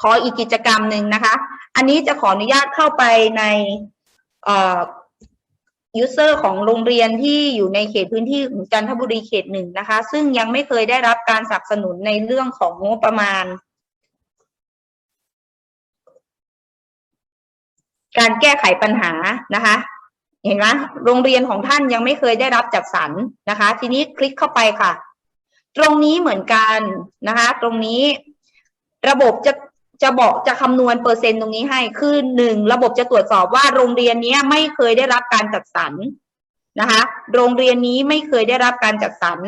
ขออีกกิจกรรมหนึ่งนะคะ อันนี้จะขออนุญาตเข้าไปในเอ่อ user ของโรงเรียนที่อยู่ในเขตพื้นที่ของจันทบุรีเขตหนึ่งนะคะ ซึ่งยังไม่เคยได้รับการสนับสนุนในเรื่องของงบประมาณ การแก้ไขปัญหานะคะ เห็นไหมโรงเรียนของท่านยังไม่เคยได้รับจัดสรรนะคะ ทีนี้คลิกเข้าไปค่ะ ตรงนี้เหมือนกันนะคะ ตรงนี้ระบบจะ จะบอกจะคำนวณเปอร์เซ็นต์ตรงนี้ให้คือหนึ่งระบบจะตรวจสอบว่าโรงเรียนนี้ไม่เคยได้รับการจัดสรรนะคะ โรงเรียนนี้ไม่เคยได้รับการจัดสรร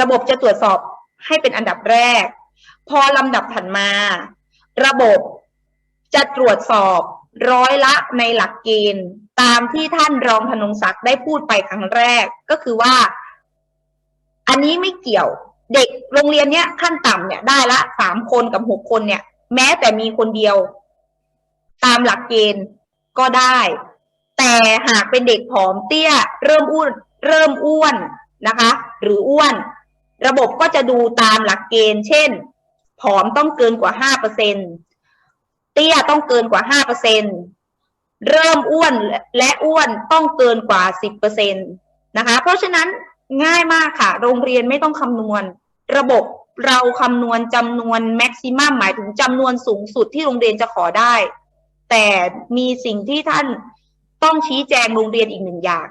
ระบบจะตรวจสอบให้เป็นอันดับแรก พอลำดับถัดมา ระบบจะตรวจสอบร้อยละในหลักเกณฑ์ตามที่ท่านรองธนงศักดิ์ได้พูดไปครั้งแรกก็คือว่า อันนี้ไม่เกี่ยวเด็กโรงเรียนเนี้ยขั้นต่ำเนี่ยได้ละสามคนกับหกคนเนี่ย แม้แต่มีคนเดียว ตามหลักเกณฑ์ก็ได้ แต่หากเป็นเด็กผอมเตี้ย เริ่มอ้วนเริ่มอ้วนนะคะ หรืออ้วน ระบบก็จะดูตามหลักเกณฑ์ เช่น ผอมต้องเกินกว่าห้าเปอร์เซ็นเตี้ยต้องเกินกว่าห้าเปอร์เซ็นเริ่มอ้วนและอ้วนต้องเกินกว่าสิบเปอร์เซ็นตนะคะ เพราะฉะนั้นง่ายมากค่ะ โรงเรียนไม่ต้องคำนวณ ระบบ เราคำนวณจำนวนแม็กซิมัมหมายถึงจำนวนสูงสุดที่โรงเรียนจะขอได้ แต่มีสิ่งที่ท่านต้องชี้แจงโรงเรียนอีกหนึ่งอย่าง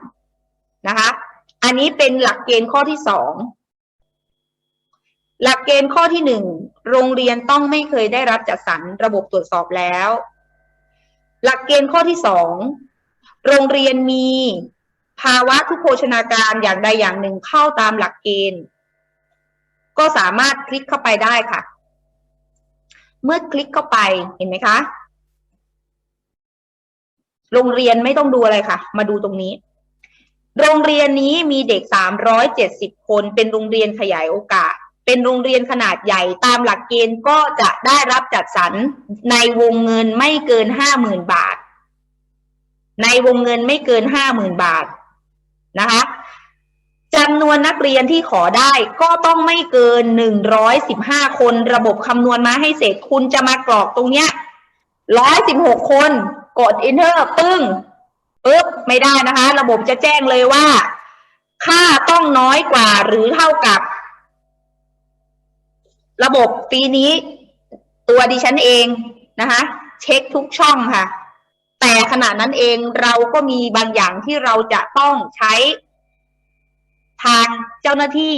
นะคะ อันนี้เป็นหลักเกณฑ์ข้อที่สอง หลักเกณฑ์ข้อที่หนึ่งโรงเรียนต้องไม่เคยได้รับจัดสรรระบบตรวจสอบแล้ว หลักเกณฑ์ข้อที่สองโรงเรียนมีภาวะทุพโภชนาการอย่างใดอย่างหนึ่งเข้าตามหลักเกณฑ์ ก็สามารถคลิกเข้าไปได้ค่ะ เมื่อคลิกเข้าไปเห็นไหมคะ โรงเรียนไม่ต้องดูอะไรค่ะ มาดูตรงนี้ โรงเรียนนี้มีเด็ก 370 คน เป็นโรงเรียนขยายโอกาส เป็นโรงเรียนขนาดใหญ่ตามหลักเกณฑ์ก็จะได้รับจัดสรรในวงเงินไม่เกิน 50,000 บาท ในวงเงินไม่เกิน 50,000 บาทนะคะ จำนวนนักเรียนที่ขอได้ก็ต้องไม่เกิน115คน ระบบคำนวณมาให้เสร็จคุณจะมากรอกตรงเนี้ย116คน กด enter ปึ้งปึ๊บไม่ได้นะคะ ระบบจะแจ้งเลยว่า ค่าต้องน้อยกว่าหรือเท่ากับ ระบบปีนี้ ตัวดิฉันเองนะคะ เช็คทุกช่องค่ะ แต่ขณะนั้นเองเราก็มีบางอย่างที่เราจะต้องใช้ ทางเจ้าหน้าที่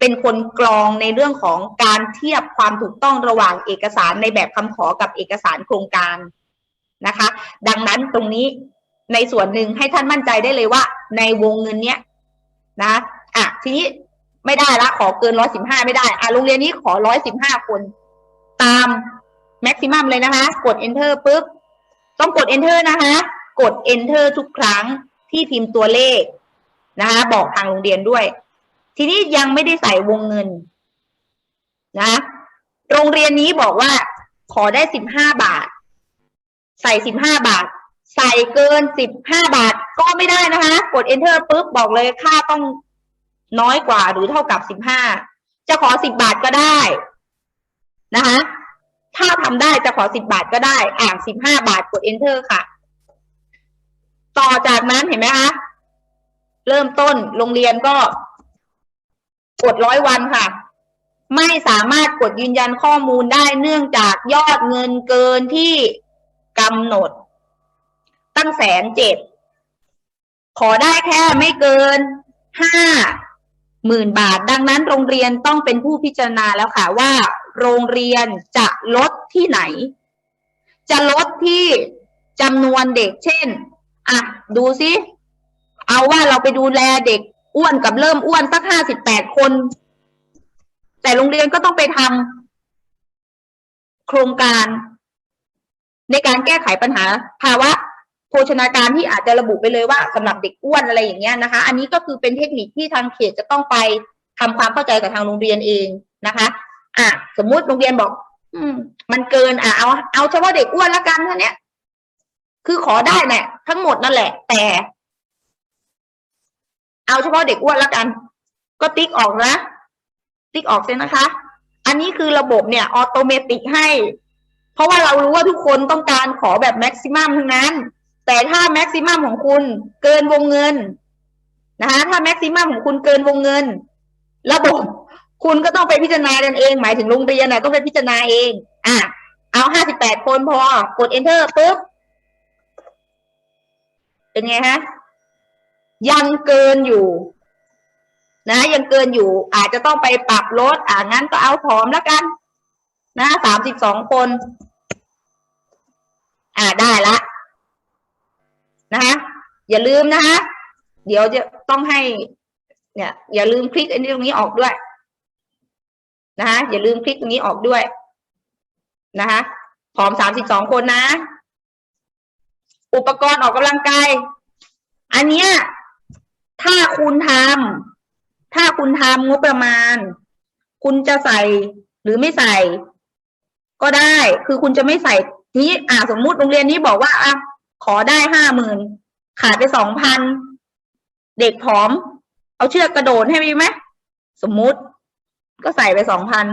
เป็นคนกรองในเรื่องของการเทียบความถูกต้องระหว่างเอกสารในแบบคำขอกับเอกสารโครงการนะคะ ดังนั้นตรงนี้ในส่วนหนึ่งให้ท่านมั่นใจได้เลยว่า ในวงเงินเนี้ยนะอะทีนี้ไม่ได้ละขอเกินร้อยสิบห้าไม่ได้อะโรงเรียนนี้ขอร้อยสิบห้าคน ตามแม็กซิมัมเลยนะคะ กด enter ปุ๊บ ต้องกด enter นะคะ กด enter ทุกครั้งที่พิมพ์ตัวเลข นะคะบอกทางโรงเรียนด้วย ทีนี้ยังไม่ได้ใส่วงเงินนะ โรงเรียนนี้บอกว่า ขอได้สิบห้าบาท ใส่สิบห้าบาท ใส่เกินสิบห้าบาทก็ไม่ได้นะคะ กด enter ปุ๊บบอกเลยค่าต้องน้อยกว่าหรือเท่ากับสิบห้าจะขอสิบบาทก็ได้นะคะถ้าทำได้จะขอสิบบาทก็ได้ อ่านสิบห้าบาทกด enter ค่ะ ต่อจากนั้นเห็นไหมคะ เริ่มต้นโรงเรียนก็กดร้อยวันค่ะ ไม่สามารถกดยืนยันข้อมูลได้เนื่องจากยอดเงินเกินที่กำหนด ตั้งแสนเจ็ดขอได้แค่ไม่เกินห้าหมื่นบาท ดังนั้นโรงเรียนต้องเป็นผู้พิจารณาแล้วค่ะว่า โรงเรียนจะลดที่ไหน จะลดที่จำนวนเด็กเช่น อะ ดูซิ เอาว่าเราไปดูแลเด็กอ้วนกับเริ่มอ้วนสักห้าสิบแปดคน แต่โรงเรียนก็ต้องไปทำโครงการ ในการแก้ไขปัญหา ภาวะโภชนาการที่อาจจะระบุไปเลยว่าสำหรับเด็กอ้วนอะไรอย่างเงี้ยนะคะ อันนี้ก็คือเป็นเทคนิคที่ทางเขตจะต้องไปทำความเข้าใจกับทางโรงเรียนเองนะคะ อะสมมุติโรงเรียนบอก อืม มันเกิน อะเอาเอาเฉพาะเด็กอ้วนละกันเท่านี้ยคือขอได้เนี่ยทั้งหมดนั่นแหละ แต่ เอาเฉพาะเด็กอ้วนละกัน ก็ติ๊กออกนะ ติ๊กออกเสียนะคะ อันนี้คือระบบเนี่ยออโตเมติกให้ เพราะว่าเรารู้ว่าทุกคนต้องการขอแบบแม็กซิมัมทั้งนั้น แต่ถ้าแม็กซิมัมของคุณเกินวงเงินนะคะถ้าแม็กซิมัมของคุณเกินวงเงิน ระบบคุณก็ต้องไปพิจารณากันเอง หมายถึงโรงเรียนน่ะต้องไปพิจารณาเอง อะ เอาห้าสิบแปดคนพอกด enter ปุ๊บ เป็นไงฮะ ยังเกินอยู่ นะ ยังเกินอยู่ อาจจะต้องไปปรับลดอ่างั้นก็เอาผอมแล้วกัน นะสามสิบสองคน อ่าได้ละ นะคะอย่าลืมนะคะเดี๋ยวจะต้องให้ เนี่ย อย่าลืมคลิกอันนี้ตรงนี้ออกด้วย นะคะอย่าลืมคลิกตรงนี้ออกด้วย นะคะผอมสามสิบสองคนนะ อุปกรณ์ออกกำลังกาย อันเนี้ย ถ้าคุณทำถ้าคุณทำงบประมาณ คุณจะใส่หรือไม่ใส่ ก็ได้ คือคุณจะไม่ใส่นี้อ่าสมมุติโรงเรียนนี้บอกว่าอะขอได้ห้าหมื่นขาดไปสองพันเด็กผอม เอาเชือกกระโดดให้มีไหมสมมุติ ก็ใส่ไปสองพัน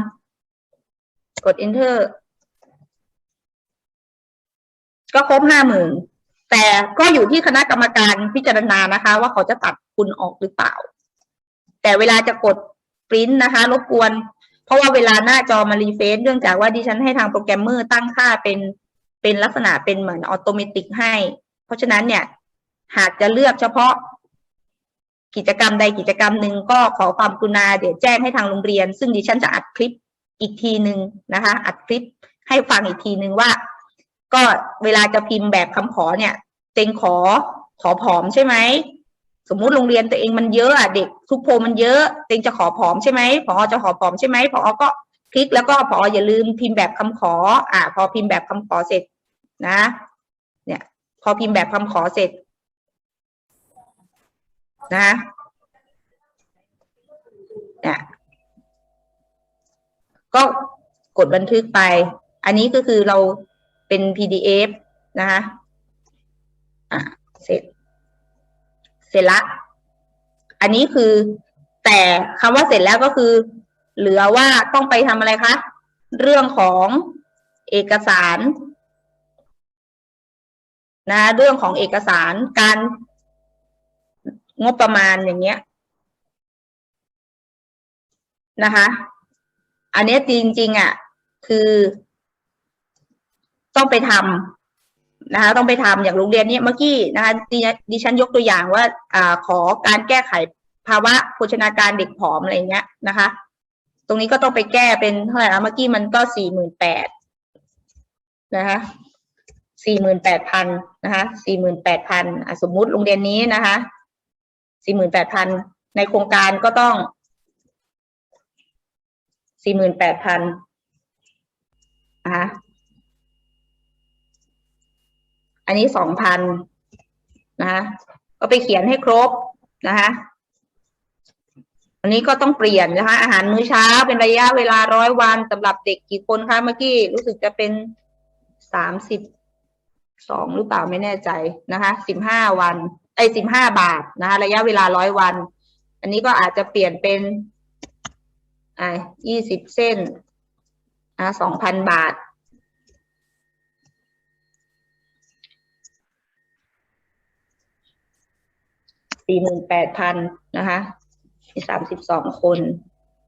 กด enter ก็ครบห้าหมื่น แต่ก็อยู่ที่คณะกรรมการพิจารณานะคะ ว่าเขาจะตัดคุณออกหรือเปล่า แต่เวลาจะกดปริ้นนะคะ รบกวน เพราะว่าเวลาหน้าจอมารีเฟซเนื่องจากว่าดิฉันให้ทางโปรแกรมเมอร์ตั้งค่าเป็นเป็นลักษณะเป็นเหมือนออโตเมติกให้ เพราะฉะนั้นเนี่ย หากจะเลือกเฉพาะกิจกรรมใดกิจกรรมหนึ่งก็ขอความกรุณาเดี๋ยวแจ้งให้ทางโรงเรียน ซึ่งดิฉันจะอัดคลิปอีกทีหนึ่งนะคะ อัดคลิปให้ฟังอีกทีหนึ่งว่า ก็เวลาจะพิมพ์แบบคำขอเนี่ยเต็งขอขอผอมใช่ไหมสมมุติโรงเรียนตัวเองมันเยอะอะเด็กทุกโพมันเยอะเต็งจะขอผอมใช่ไหมผอจะขอผอมใช่ไหมผอก็คลิกแล้วก็ผออย่าลืมพิมพ์แบบคำขอ อ่า พอพิมพ์แบบคำขอเสร็จนะ เนี่ย พอพิมพ์แบบคำขอเสร็จ นะเนี่ยก็กดบันทึกไป อันนี้ก็คือเรา เป็น PDF นะคะอะเสร็จ เสร็จละ อันนี้คือ แต่คำว่าเสร็จแล้วก็คือ เหลือว่าต้องไปทำอะไรคะ เรื่องของเอกสาร นะ เรื่องของเอกสารการงบประมาณอย่างเงี้ยนะคะ อันนี้จริงๆอะ คือ ต้องไปทำนะคะต้องไปทำอย่างโรงเรียนนี้เมื่อกี้นะคะดิฉันยกตัวอย่างว่าอ่าขอการแก้ไขภาวะโภชนาการเด็กผอมอะไรเงี้ยนะคะ ตรงนี้ก็ต้องไปแก้เป็นเท่าไหร่นะเมื่อกี้มันก็สี่หมื่นแปดนะคะสี่หมื่นแปดพันนะคะสี่หมื่นแปดพันสมมุติโรงเรียนนี้นะคะสี่หมื่นแปดพันในโครงการก็ต้องสี่หมื่นแปดพันนะคะอั นนี้สองพันนะคะก็ไปเขียนให้ครบนะคะอันนี้ก็ต้องเปลี่ยนนะคะ อาหารมื้อเช้าเป็นระยะเวลาร้อยวันสำหรับเด็กกี่คนคะเมื่อกี้รู้สึกจะเป็นสามสิบสองหรือเปล่าไม่แน่ใจนะคะสิบห้าวันไอ้สิบห้าบาทนะคะ ระยะเวลาร้อยวัน อันนี้ก็อาจจะเปลี่ยนเป็นอ่ายี่สิบเส้นอ่าสองพันบาท สี่หมื่นแปดพันนะคะมีสามสิบสองคน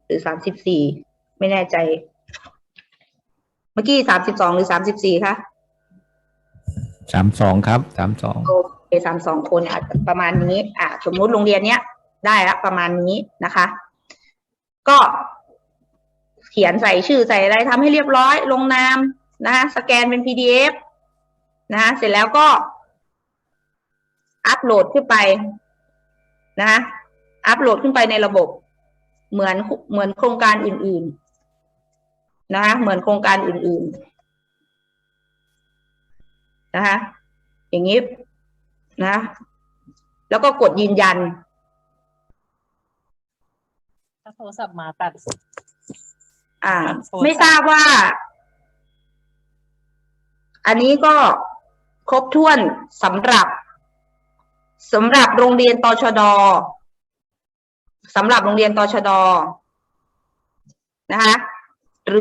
หรือสามสิบสี่ไม่แน่ใจ เมื่อกี้สามสิบสองหรือสามสิบสี่คะสามสองครับสามสองโอเคสามสองคนอาจจะประมาณนี้ อ่าสมมุติโรงเรียนเนี้ย ได้ละประมาณนี้นะคะ ก็เขียนใส่ชื่อใส่อะไรทำให้เรียบร้อย ลงนามนะคะสแกนเป็น PDF นะคะเสร็จแล้วก็อัปโหลดขึ้นไป นะคะอัปโหลดขึ้นไปในระบบ เหมือนเหมือนโครงการอื่น ๆ นะคะเหมือนโครงการอื่น ๆ นะคะอย่างนี้นะ แล้วก็กดยืนยันถ้าโทรศัพท์มาตัด อ่าโทรศัพท์ไม่ทราบว่า อันนี้ก็ครบถ้วนสำหรับ สำหรับโรงเรียนตชดสำหรับโรงเรียนตชดนะคะ